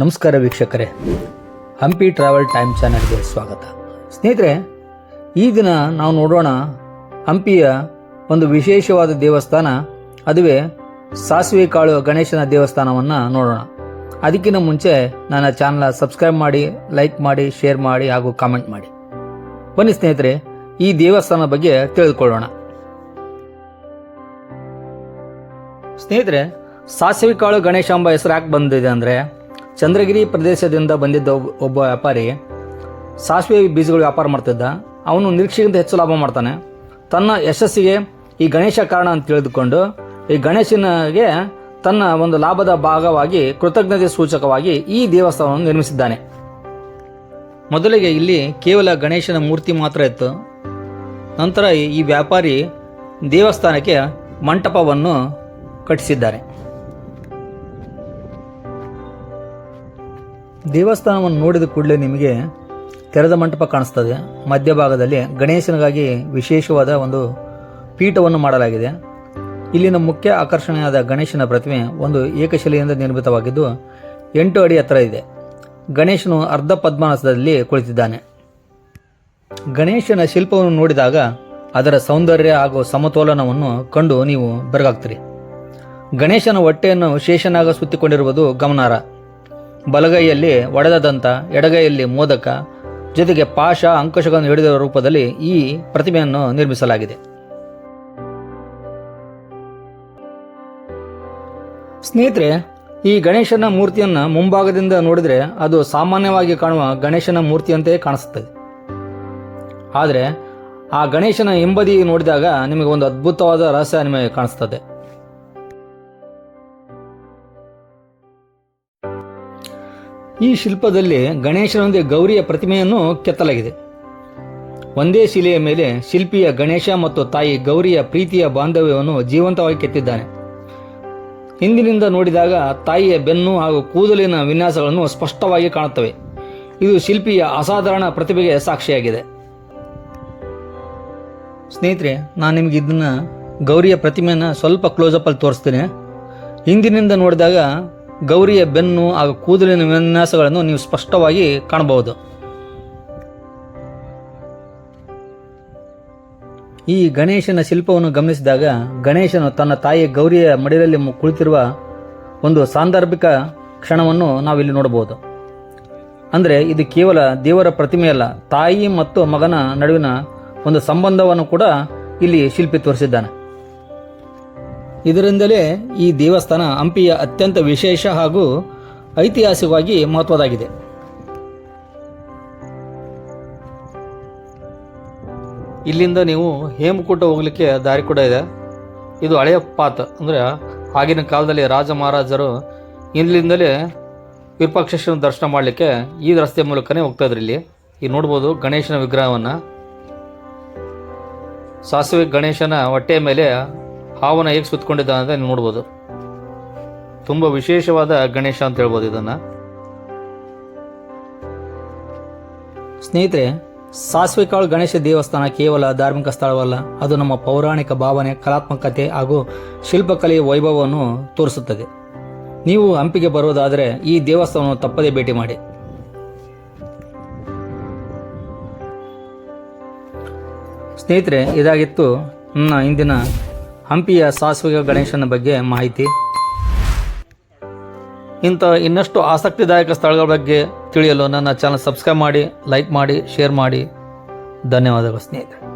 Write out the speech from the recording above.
ನಮಸ್ಕಾರ ವೀಕ್ಷಕರೇ. Hampi travel time ಚಾನಲ್ಗೆ ಸ್ವಾಗತ. ಸ್ನೇಹಿತರೆ, ಈ ದಿನ ನಾವು ನೋಡೋಣ ಹಂಪಿಯ ಒಂದು ವಿಶೇಷವಾದ ದೇವಸ್ಥಾನ, ಅದುವೇ ಸಾಸಿವೆ ಕಾಳು ಗಣೇಶನ ದೇವಸ್ಥಾನವನ್ನು ನೋಡೋಣ. ಅದಕ್ಕಿಂತ ಮುಂಚೆ ನನ್ನ ಚಾನಲ್ ಸಬ್ಸ್ಕ್ರೈಬ್ ಮಾಡಿ, ಲೈಕ್ ಮಾಡಿ, ಶೇರ್ ಮಾಡಿ ಹಾಗೂ ಕಾಮೆಂಟ್ ಮಾಡಿ. ಬನ್ನಿ ಸ್ನೇಹಿತರೆ, ಈ ದೇವಸ್ಥಾನದ ಬಗ್ಗೆ ತಿಳಿದುಕೊಳ್ಳೋಣ ಸ್ನೇಹಿತರೆ, ಸಾಸಿವೆ ಕಾಳು ಗಣೇಶ ಎಂಬ ಹೆಸರು ಯಾಕೆ ಬಂದಿದೆ ಅಂದರೆ ಚಂದ್ರಗಿರಿ ಪ್ರದೇಶದಿಂದ ಬಂದಿದ್ದ ಒಬ್ಬ- ವ್ಯಾಪಾರಿ ಸಾಸಿವೆ ಬೀಜಗಳು ವ್ಯಾಪಾರ ಮಾಡ್ತಿದ್ದ. ಅವನು ನಿರೀಕ್ಷೆಗಿಂತ ಹೆಚ್ಚು ಲಾಭ ಮಾಡ್ತಾನೆ. ತನ್ನ ಯಶಸ್ಸಿಗೆ ಈ ಗಣೇಶ ಕಾರಣ ಅಂತ ತಿಳಿದುಕೊಂಡು, ಈ ಗಣೇಶನಿಗೆ ತನ್ನ ಒಂದು ಲಾಭದ ಭಾಗವಾಗಿ ಕೃತಜ್ಞತೆ ಸೂಚಕವಾಗಿ ಈ ದೇವಸ್ಥಾನವನ್ನು ನಿರ್ಮಿಸಿದ್ದಾನೆ. ಮೊದಲಿಗೆ ಇಲ್ಲಿ ಕೇವಲ ಗಣೇಶನ ಮೂರ್ತಿ ಮಾತ್ರ ಇತ್ತು. ನಂತರ ಈ ವ್ಯಾಪಾರಿ ದೇವಸ್ಥಾನಕ್ಕೆ ಮಂಟಪವನ್ನು ಕಟ್ಟಿಸಿದ್ದಾರೆ. ದೇವಸ್ಥಾನವನ್ನು ನೋಡಿದ ಕೂಡಲೇ ನಿಮಗೆ ತೆರೆದ ಮಂಟಪ ಕಾಣಿಸ್ತದೆ. ಮಧ್ಯಭಾಗದಲ್ಲಿ ಗಣೇಶನಿಗಾಗಿ ವಿಶೇಷವಾದ ಒಂದು ಪೀಠವನ್ನು ಮಾಡಲಾಗಿದೆ. ಇಲ್ಲಿನ ಮುಖ್ಯ ಆಕರ್ಷಣೆಯಾದ ಗಣೇಶನ ಪ್ರತಿಮೆ ಒಂದು ಏಕಶಿಲೆಯಿಂದ ನಿರ್ಮಿತವಾಗಿದ್ದು, ಎಂಟು ಅಡಿ ಎತ್ತರ ಇದೆ. ಗಣೇಶನು ಅರ್ಧ ಪದ್ಮಾಸನದಲ್ಲಿ ಕುಳಿತಿದ್ದಾನೆ. ಗಣೇಶನ ಶಿಲ್ಪವನ್ನು ನೋಡಿದಾಗ ಅದರ ಸೌಂದರ್ಯ ಹಾಗೂ ಸಮತೋಲನವನ್ನು ಕಂಡು ನೀವು ಬೆರಗಾಗ್ತೀರಿ. ಗಣೇಶನ ಹೊಟ್ಟೆಯನ್ನು ಶೇಷನಾಗ ಸುತ್ತಿಕೊಂಡಿರುವುದು ಗಮನಾರ್ಹ. ಬಲಗೈಯಲ್ಲಿ ಒಡೆದ ದಂತ ಎಡಗೈಯಲ್ಲಿ ಮೋದಕ, ಜೊತೆಗೆ ಪಾಶ ಅಂಕುಶಗಳನ್ನು ಹಿಡಿದ ರೂಪದಲ್ಲಿ ಈ ಪ್ರತಿಮೆಯನ್ನು ನಿರ್ಮಿಸಲಾಗಿದೆ. ಸ್ನೇಹಿತರೆ, ಈ ಗಣೇಶನ ಮೂರ್ತಿಯನ್ನು ಮುಂಭಾಗದಿಂದ ನೋಡಿದರೆ ಅದು ಸಾಮಾನ್ಯವಾಗಿ ಕಾಣುವ ಗಣೇಶನ ಮೂರ್ತಿಯಂತೆಯೇ ಕಾಣಿಸುತ್ತದೆ. ಆದರೆ, ಆ ಗಣೇಶನ ಹಿಂಬದಿ ನೋಡಿದಾಗ ನಿಮಗೆ ಒಂದು ಅದ್ಭುತವಾದ ರಹಸ್ಯ ನಿಮಗೆ ಕಾಣಿಸ್ತದೆ. ಈ ಶಿಲ್ಪದಲ್ಲಿ ಗಣೇಶನೊಂದಿಗೆ ಗೌರಿಯ ಪ್ರತಿಮೆಯನ್ನು ಕೆತ್ತಲಾಗಿದೆ. ಒಂದೇ ಶಿಲೆಯ ಮೇಲೆ ಶಿಲ್ಪಿಯ ಗಣೇಶ ಮತ್ತು ತಾಯಿ ಗೌರಿಯ ಪ್ರೀತಿಯ ಬಾಂಧವ್ಯವನ್ನು ಜೀವಂತವಾಗಿ ಕೆತ್ತಿದ್ದಾನೆ. ಹಿಂದಿನಿಂದ ನೋಡಿದಾಗ ತಾಯಿಯ ಬೆನ್ನು ಹಾಗೂ ಕೂದಲಿನ ವಿನ್ಯಾಸಗಳನ್ನು ಸ್ಪಷ್ಟವಾಗಿ ಕಾಣುತ್ತವೆ. ಇದು ಶಿಲ್ಪಿಯ ಅಸಾಧಾರಣ ಪ್ರತಿಭೆಗೆ ಸಾಕ್ಷಿಯಾಗಿದೆ. ಸ್ನೇಹಿತರೆ, ನಾನು ನಿಮಗೆ ಇದನ್ನ ಗೌರಿಯ ಪ್ರತಿಮೆಯನ್ನು ಸ್ವಲ್ಪ ಕ್ಲೋಸಪ್ಪಲ್ಲಿ ತೋರಿಸ್ತೀನಿ. ಹಿಂದಿನಿಂದ ನೋಡಿದಾಗ ಗೌರಿಯ ಬೆನ್ನು ಹಾಗೂ ಕೂದಲಿನ ವಿನ್ಯಾಸಗಳನ್ನು ನೀವು ಸ್ಪಷ್ಟವಾಗಿ ಕಾಣಬಹುದು. ಈ ಗಣೇಶನ ಶಿಲ್ಪವನ್ನು ಗಮನಿಸಿದಾಗ ಗಣೇಶನು ತನ್ನ ತಾಯಿ ಗೌರಿಯ ಮಡಿಲಲ್ಲಿ ಕುಳಿತಿರುವ ಒಂದು ಸಾಂದರ್ಭಿಕ ಕ್ಷಣವನ್ನು ನಾವಿಲ್ಲಿ ನೋಡಬಹುದು. ಅಂದರೆ ಇದು ಕೇವಲ ದೇವರ ಪ್ರತಿಮೆಯಲ್ಲ, ತಾಯಿ ಮತ್ತು ಮಗನ ನಡುವಿನ ಒಂದು ಸಂಬಂಧವನ್ನು ಕೂಡ ಇಲ್ಲಿ ಶಿಲ್ಪಿ ತೋರಿಸಿದ್ದಾನೆ. ಇದರಿಂದಲೇ ಈ ದೇವಸ್ಥಾನ ಹಂಪಿಯ ಅತ್ಯಂತ ವಿಶೇಷ ಹಾಗೂ ಐತಿಹಾಸಿಕವಾಗಿ ಮಹತ್ವದಾಗಿದೆ. ಇಲ್ಲಿಂದ ನೀವು ಹೇಮಕೂಟ ಹೋಗಲಿಕ್ಕೆ ದಾರಿ ಕೂಡ ಇದೆ. ಇದು ಹಳೆಯ ಪಾತ್ ಅಂದರೆ ಆಗಿನ ಕಾಲದಲ್ಲಿ ರಾಜ ಮಹಾರಾಜರು ಇಲ್ಲಿಂದಲೇ ವಿರೂಪಾಕ್ಷೇಶ್ವರನ ದರ್ಶನ ಮಾಡಲಿಕ್ಕೆ ಈ ರಸ್ತೆ ಮೂಲಕನೇ ಹೋಗ್ತಾ ಇದ್ರು ಇಲ್ಲಿ. ಈಗ ನೋಡ್ಬೋದು ಗಣೇಶನ ವಿಗ್ರಹವನ್ನು. ಸಾಸಿವೆ ಗಣೇಶನ ಹೊಟ್ಟೆಯ ಮೇಲೆ ಹಾವನ್ನ ಹೇಗೆ ಸುತ್ತಕೊಂಡಿದ್ದಾನೆ ಅಂತ ನೀವು ನೋಡ್ಬೋದು. ತುಂಬ ವಿಶೇಷವಾದ ಗಣೇಶ ಅಂತ ಹೇಳ್ಬೋದು ಇದನ್ನು. ಸ್ನೇಹಿತರೆ, ಸಾಸಿವೆ ಕಾಳು ಗಣೇಶ ದೇವಸ್ಥಾನ ಕೇವಲ ಧಾರ್ಮಿಕ ಸ್ಥಳವಲ್ಲ, ಅದು ನಮ್ಮ ಪೌರಾಣಿಕ ಭಾವನೆ, ಕಲಾತ್ಮಕತೆ ಹಾಗೂ ಶಿಲ್ಪಕಲೆಯ ವೈಭವವನ್ನು ತೋರಿಸುತ್ತದೆ. ನೀವು ಹಂಪಿಗೆ ಬರೋದಾದರೆ ಈ ದೇವಸ್ಥಾನವನ್ನು ತಪ್ಪದೇ ಭೇಟಿ ಮಾಡಿ. ಸ್ನೇಹಿತರೆ, ಇದಾಗಿತ್ತು ನನ್ನ ಇಂದಿನ ಹಂಪಿಯ ಸಾಸಿವೆ ಗಣೇಶನ ಬಗ್ಗೆ ಮಾಹಿತಿ. ಇಂಥ ಇನ್ನಷ್ಟು ಆಸಕ್ತಿದಾಯಕ ಸ್ಥಳಗಳ ಬಗ್ಗೆ ತಿಳಿಯಲು ನನ್ನ ಚಾನಲ್ ಸಬ್ಸ್ಕ್ರೈಬ್ ಮಾಡಿ ಲೈಕ್ ಮಾಡಿ ಶೇರ್ ಮಾಡಿ. ಧನ್ಯವಾದಗಳು ಸ್ನೇಹಿತರೆ.